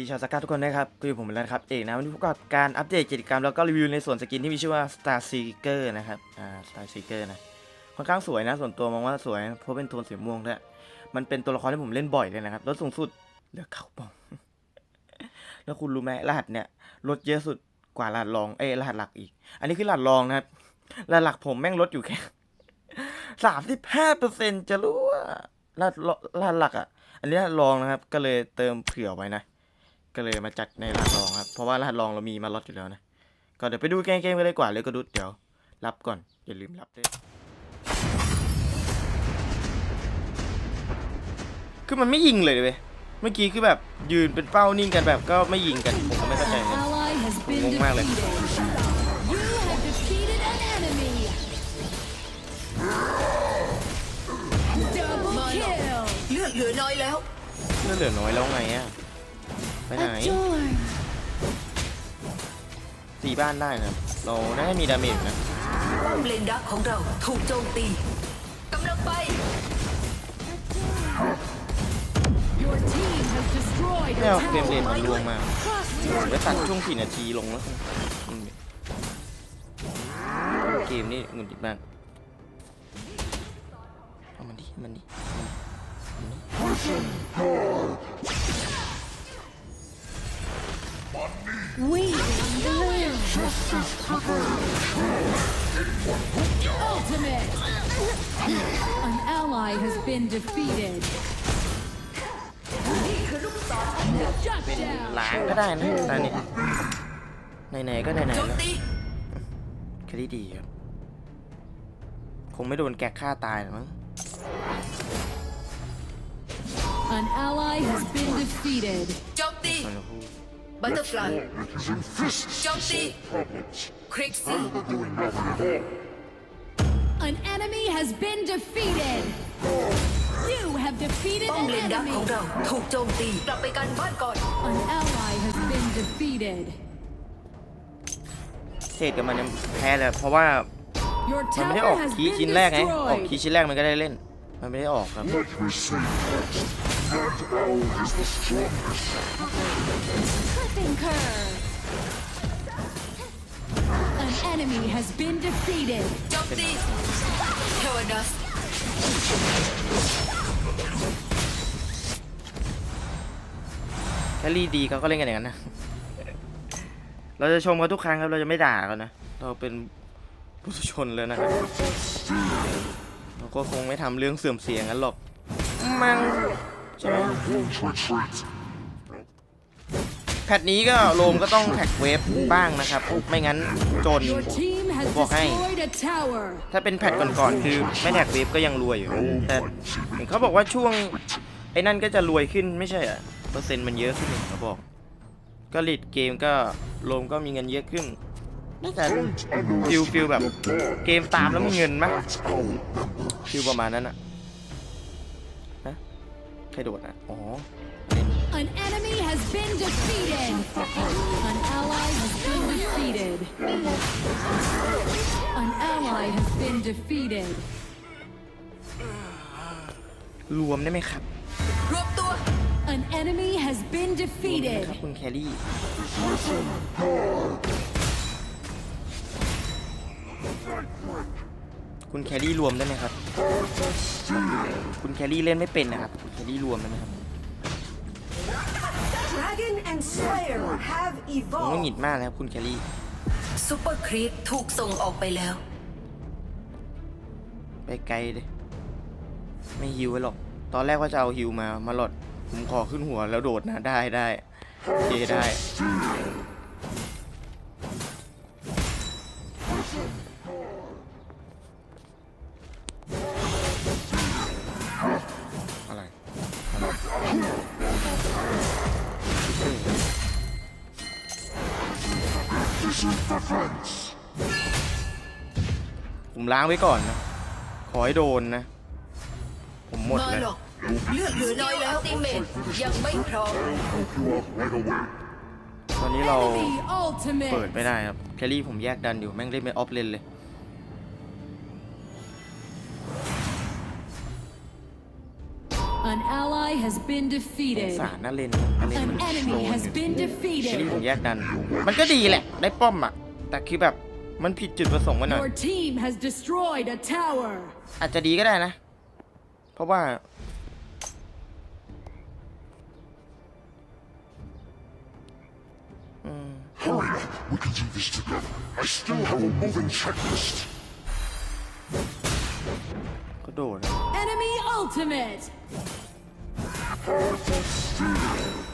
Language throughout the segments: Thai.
ดีชาวสกัดทุกคนนะครับคุยกับผมเป็นแล้วนะครับเอกนะวันนี้พบกับการอัปเดตกิจกรรมแล้วก็รีวิวในส่วนสกินที่มีชื่อว่า Star Seeker นะครับอ่า Star Seeker นะค่อนข้างสวยนะส่วนตัวมองว่าสวยเพราะเป็นโทนสีม่วงด้วยมันเป็นตัวละครที่ผมเล่นบ่อยเลยนะครับลดสูงสุดเหลือเก้าปอง แล้วคุณรู้ไหมรหัสเนี่ยลดเยอะสุดกว่ารหัสรองเอ้รหัสหลักอีก อันนี้คือรหัสรองนะครับรหัสหลักผมแม่งลดอยู่แค่สามสิบห้าเปอร์เซ็นต์จะรู้ว่ารหัสรหัสหลักอะ อันนี้รหัสรองนะครับ ก็เลยเติมเผื่อไว้นะ ก็เลยมาจัดในรหัสรองครับ เพราะว่ารหัสรองเรามีมาลดอยู่แล้วนะ ก็เดี๋ยวไปดูเกมเกมกันเลยดีกว่าเลยก็ดูเดี๋ยว รับก่อน อย่าลืมรับด้วยคือมันไม่ยิงเลยเว้ยเมื่อกี้คือแบบยืนเป็นเป้านิ่งกันแบบก็ไม่ยิงกันผมก็ไม่เข้าใจ An เหมือนกัน ally has been Ngông ma lên. defeated. You have defeated an enemy. Double kill. เลือดเหลือน้อยแล้วเลือดเหลือน้อยแล้วไงอะ ไปไหน Adorn. ตีบ้านได้นะครับเราได้มีดาเมจนะป้อมเลนดักของเราถูกโจมตีกำลังไป Your team has destroyed ไม่ a เอาเฟรมเรท tower. มันลวงมา Cluster. เดี๋ยวตัดช่วงสี่นาทีลงแล้วอืมเกมนี่หงุดหงิดมากเอามันดิมันดิ We blue. Ultimate. An ally has been defeated. Shut เป็นหล้างก็ได้นะตอนนี้ไหนๆก็ไหนๆโจแล้วมตีแค่นี้ดีครับ คงไม่โดนแกะฆ่าตายหรอกมั้ง An ally has been defeated. โจมตี มันจะพูด บัตเตอร์ฟลายโจมตีคริกซี่ An enemy has been defeated. You have defeated ป้อม an เลนดักของ enemy. เรา ถูกโจมตีกลับไปกันบ้านก่อน An ally has been defeated. เทรดกับมันยังแพ้เลยเพราะว่า Your มันไม่ได้อ tower อก has คีย์ been ชิ้นแรกไง ออกคี destroyed. ย์ชิ้นแรกมันก็ได้เล่น มันไม่ได้ออกครับ Let me see first. That owl is the strongest. Clipping curve. An enemy has been defeated. โจมตีเทวดัสแคลรี่ดีเขาก็เล่นกันอย่างนั้นนะ เราจะชมเขาทุกครั้งครับ เราจะไม่ด่าเขานะ เราเป็นผู้ชนเลยนะครับ เราก็คงไม่ทำเรื่องเสื่อมเสียงกันหรอก มังใช่ไหม Won't retreat. แพทนี้ก็โลมก็ต้องแท็กเวฟบ้างนะครับ ไม่งั้นจน Your team has Bộ hay. destroyed a tower. ถ้าเป็นแพทก่อนๆคือไม่แท็กเวฟก็ยังรวยอยู่แต่เห็นเขาบอกว่าช่วงไอ้นั่นก็จะรวยขึ้นไม่ใช่เหรอเปอร์เซ็นต์มันเยอะขึ้นเขาบอก ก็ลีดเกมก็โลมก็มีเงินเยอะขึ้นน่าจะ Don't ฟิล underestimate ฟิลแบบ the dark. เกมตามแล้วมีเงินมั้ย That's owl. ฟิลประมาณนั้นอะนะใครโดดอะอ๋อเล่น An enemy has been defeated. An ally has been defeated. An ally has been defeated. รวมได้ไหมครับ รวมตัว An enemy has been รวมได้ไหม defeated. ครับคุณแครี่ คุณแครี่รวมได้ไหมครับ คุณแครี่เล่นไม่เป็นนะครับคุณแครี่รวมได้ไหมครับ Dragon and Slayer have ผมก็ห evolved. งิดมากนะครับคุณแครี่ ซูเปอร์ครีปถูกส่งออกไปแล้ว ไปไกลเลยไม่ฮิวไว้หรอก ตอนแรกว่าจะเอาฮิวมา มาหลอดผมขอขึ้นหัวแล้วโดดนะ ได้ได้โอเคได้ ผมล้างไว้ก่อนนะ ขอให้โดนนะ ผมหมดมาเลยหรอกเลือดเหลือน้อยแล้วติเมตยังไม่พร้อม Help you up right away. ตอนนี้เรา Enemy เปิด ultimate. ไม่ได้ครับ แคลรี่ผมแยกดันอยู่ แม่งเล่นไม่ออฟเลนเลย An An ally has been สง defeated. สารน่าเล่นน่าเล่น An มันโด enemy น has อยู่ been ทีนี้ defeated. ผมแยกดัน มันก็ดีแหละ ได้ป้อมอะ แต่คือแบบ มันผิดจุดประสงค์มันหน่อย Your team has destroyed a tower. อาจจะดีก็ได้นะ เพราะว่า Hurry, we can do this together. I still have a moving checklist. ก็โดดอะ Enemy ultimate. Heart of steel.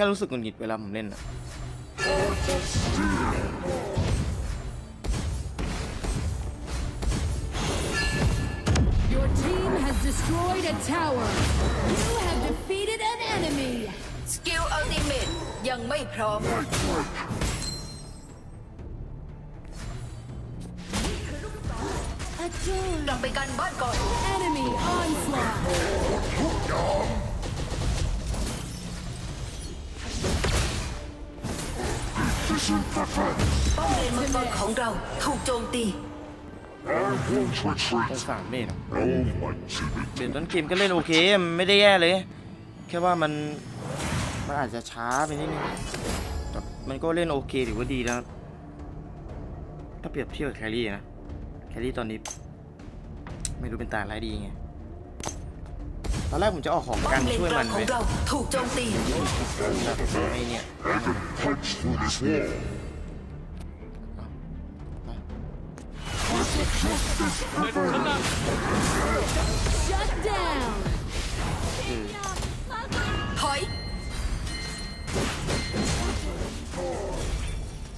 ค่รู้สึกหงุดหงิดเวลาผมเล่นอะ Heart of steel. Your team has destroyed a tower. You have defeated an enemy. สกิลอัลติเมตยังไม่พร้อม Night break. กลับไปกันบ้านก่อน Enemy onslaught. ป้อมเลนมังกรของเราถูกโจมตี I won't สง retreat. สารเมทอะ No, my timid เดี๋ยวต้นเกมก็เล่นโอเคมันไม่ได้แย่เลย แค่ว่ามันมันอาจจะช้าไปนิดนึงแต่มันก็เล่นโอเคถือว่าดีแล้ว ถ้าเปรียบเทียบกับแครี่นะ แครี่ตอนนี้ ไม่รู้เป็นตาไรายดีไง ตอนแรกผมจะออกของป้อกัมนเลนช่วยกมัลางนขอไปงเราถูกโจมตีแบบไอ้เนี่ย I can punch through this wall. Shut down. คือถอย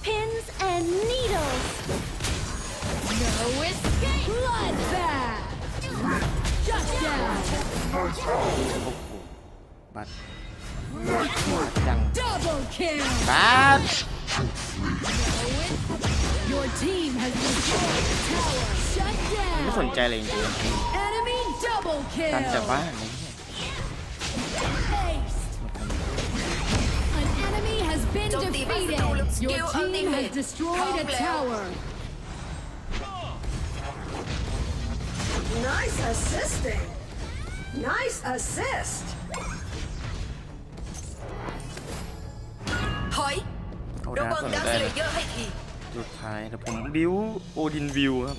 Pins and needles. No escape. Bloodbath. บัตรจัง Double kill. บัตร Your team has destroyed a tower. Shut ไม่สน down. ใจเลยจริง Enemy double ๆกันแต่ kill. บ้านเลย Ace. An enemy has been โจมตีบ้านศัตรู defeated. Your Skill team has ultimate. destroyed a Power play. tower. Nice assisting. Nice assist. ถอยเอาระดาวังก่อนดักได้สเลนะเยอร์ให้ที สุดท้ายแต่ผมบิวโอดินวิวครับ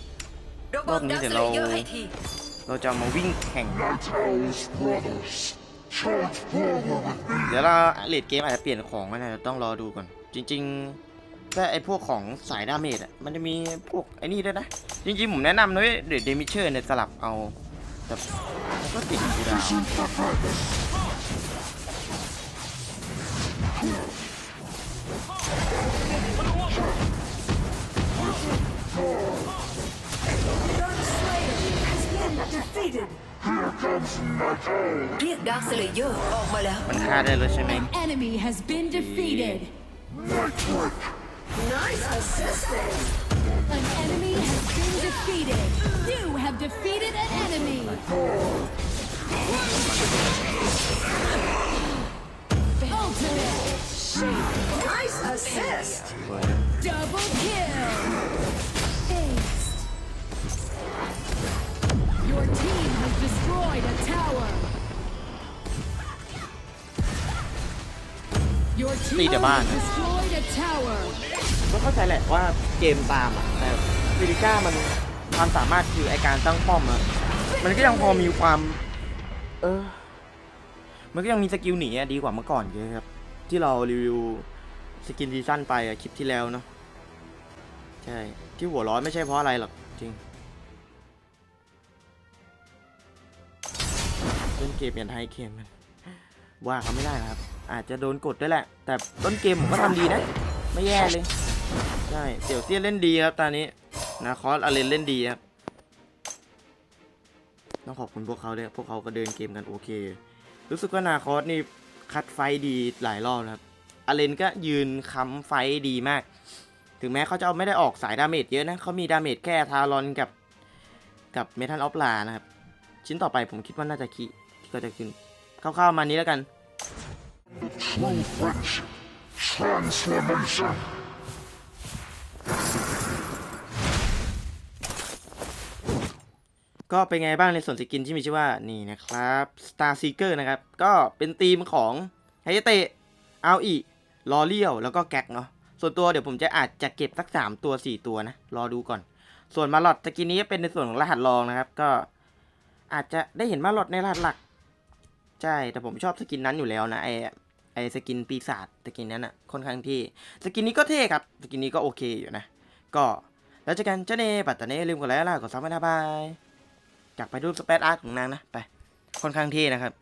ระวังรอบนี้ดักเดี๋สยวเลเราเยอร์ให้ที เราจะเอามาวิ่งแข่ง Night Owl's brothers. Charge forward with me. เดี๋ยวเราเลดเกมอาจจะเปลี่ยนของก็ได้เดี๋ยวต้องรอดูก่อน จริงๆถ้าไอพวกของสายดาเมจอะ มันจะมีพวกไอ้นี่ด้วยนะ จริงๆ ผมแนะนำนะเว้ยเดี๋ยวเดมิเชอร์เนี่ยสลับเอา แต่มันก็ติดอยู่ดาว Disinfectant. Dark Slayer has been defeated. Here comes Night Owl. เรียกดักสเลเยอร์ออกมาแล้ว มันฆ่าได้เลยใช่ไหม Enemy has been defeated. Night break. Nice assisting! An enemy has been defeated! You have defeated an enemy! Ultimate shape! Nice assist! Double kill! Aced. Your team has destroyed a tower! Your team has destroyed เข้าใจแหละว่าเกมตามอะ แต่ฟิลิก้ามันความสามารถคือไอการตั้งป้อมอะ มันก็ยังพอมีความ เออ มันก็ยังมีสกิลหนีอะดีกว่าเมื่อก่อนเยอะครับ ที่เรารีวิวสกินซีซั่นไปอะคลิปที่แล้วเนาะ ใช่ ที่หัวร้อนไม่ใช่เพราะอะไรหรอกจริงเล่นเกมยันไทยเกมมันว่าเขาไม่ได้ครับ อาจจะโดนกดด้วยแหละ แต่ต้นเกมผมก็ทำดีนะ ไม่แย่เลย ใช่เสี่ยวเซียเล่นดีครับตอนนี้นาคอสอาเลนเล่นดีครับต้องขอบคุณพวกเขาด้วยพวกเขาก็เดินเกมกันโอเค รู้สึกว่านาคอสนี่คัดไฟดีหลายรอบครับอาเลนก็ยืนค้ำไฟดีมาก ถึงแม้เขาจะเอาไม่ได้ออกสายดาเมจเยอะนะเขามีดาเมจแค่ทารอนกับกับเมทัลออฟลานะครับ ชิ้นต่อไปผมคิดว่าน่าจะคิที่ก็จะขึ้นคร่าวๆมานี้แล้วกัน True flesh. Transformation. ก็เป็นไงบ้างในส่วนสกินที่มีชื่อว่านี่นะครับ Star Seeker นะครับ ก็เป็นธีมของไฮเตะเอาอีลอเลียว แล้วก็แก๊กเนาะ ส่วนตัวเดี๋ยวผมจะอาจจะเก็บสัก 3 ตัว 4 ตัวนะ รอดูก่อน ส่วนมาลอดสกินนี้เป็นในส่วนของรหัสรองนะครับ ก็อาจจะได้เห็นมาลอดในรหัสหลัก ใช่ แต่ผมชอบสกินนั้นอยู่แล้วนะไอไอสกินปีศาจสกินนั้นอะค่อนข้างที่สกินนี้ก็เท่ครับสกินนี้ก็โอเคอยู่นะ ก็แล้วเจอกันเจ้าเนปัตตาเน่ลืมกดไลค์แล้วล่ะกดซับไม่ได้บาย อยากไปดูสเปซอาร์ตของนางนะ ไป ค่อนข้างเท่นะครับ